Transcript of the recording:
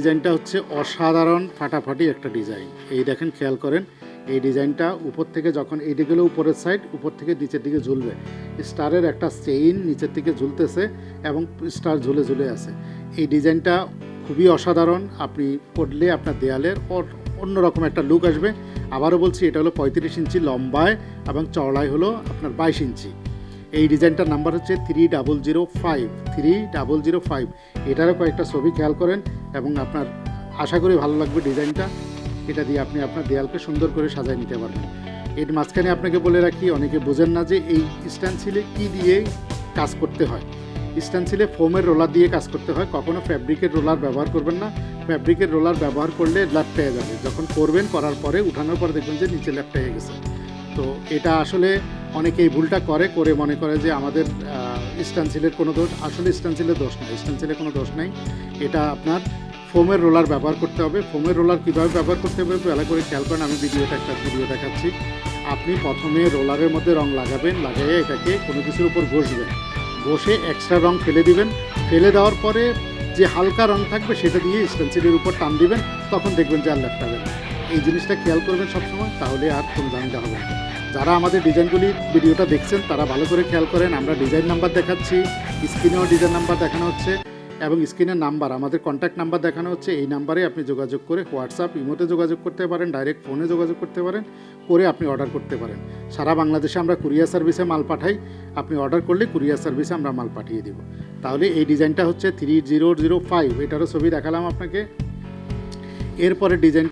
ডিজাইনটা হচ্ছে অসাধারণ ফাটাফাটি একটা ডিজাইন। এই দেখেন, খেয়াল করেন, এই ডিজাইনটা উপর থেকে যখন এই দিকে উপরের সাইড, উপর থেকে নিচের দিকে ঝুলবে। স্টারের একটা চেইন নিচের দিকে ঝুলতেছে এবং স্টার ঝুলে ঝুলে আছে। এই ডিজাইনটা খুবই অসাধারণ, আপনি পড়লে আপনার দেয়ালের অন্যরকম একটা লুক আসবে। আবারও বলছি, এটা হলো পঁয়ত্রিশ ইঞ্চি লম্বায় এবং চওড়ায় হলো আপনার বাইশ ইঞ্চি। এই ডিজাইনটার নাম্বার হচ্ছে three double zero five three double zero five এটারও কয়েকটা ছবি খেয়াল করেন এবং আপনার আশা করি ভালো লাগবে ডিজাইনটা। এটা দিয়ে আপনি আপনার দেয়ালকে সুন্দর করে সাজায় নিতে পারবেন। এর মাঝখানে আপনাকে বলে রাখি, অনেকে বোঝেন না যে এই স্ট্যান্সিলে কী দিয়ে কাজ করতে হয়। স্ট্যান্সিলে ফোমের রোলার দিয়ে কাজ করতে হয় কখনও ফ্যাব্রিকের রোলার ব্যবহার করবেন না। ফ্যাব্রিকের রোলার ব্যবহার করলে ল্যাপটাইয়ে যাবে। যখন করবেন, করার পরে উঠানোর পর দেখবেন যে নিচে ল্যাপটাইয়ে গেছে। তো এটা আসলে অনেকে এই ভুলটা করে করে মনে করে যে আমাদের স্ট্যান্সিলের কোনো দোষ, আসলে স্ট্যান্সিলের দোষ নাই স্ট্যান্সিলের কোনো দোষ নাই। এটা আপনার ফোমের রোলার ব্যবহার করতে হবে। ফোমের রোলার কীভাবে ব্যবহার করতে হবে ভালো করে খেয়াল করেন, আমি ভিডিওটা একটা ভিডিও দেখাচ্ছি। আপনি প্রথমে রোলারের মধ্যে রং লাগাবেন, লাগাইয়ে এটাকে কোনো কিছুর উপর বসবেন বসে এক্সট্রা রং ফেলে দিবেন। ফেলে দেওয়ার পরে যে হালকা রং থাকবে সেটা দিয়ে স্টেন্সিলের উপর টান দিবেন, তখন দেখবেন যে আর ল্যাপটাবে না এই জিনিসটা খেয়াল করবেন সবসময়, তাহলে আর কোনো ঝামেলা হবে না। যারা আমাদের ডিজাইনগুলি ভিডিওটা দেখছেন, তারা ভালো করে খেয়াল করেন, আমরা ডিজাইন নাম্বার দেখাচ্ছি, স্ক্রিনেও ডিজাইন নাম্বার দেখানো হচ্ছে, এবং স্ক্রিনের নাম্বার, আমাদের কন্ট্যাক্ট নাম্বার দেখানো হচ্ছে, এই নাম্বারে আপনি যোগাযোগ করে হোয়াটসঅ্যাপ ইমোতে যোগাযোগ করতে পারেন ডাইরেক্ট ফোনে যোগাযোগ করতে পারেন, করে আপনি অর্ডার করতে পারেন। সারা বাংলাদেশে আমরা কুরিয়ার সার্ভিসে মাল পাঠাই, আপনি অর্ডার করলে কুরিয়ার সার্ভিসে আমরা মাল পাঠিয়ে দিব। তাহলে এই ডিজাইনটা হচ্ছে থ্রি জিরো জিরো ফাইভ এটারও ছবি দেখালাম আপনাকে। এরপরে ডিজাইন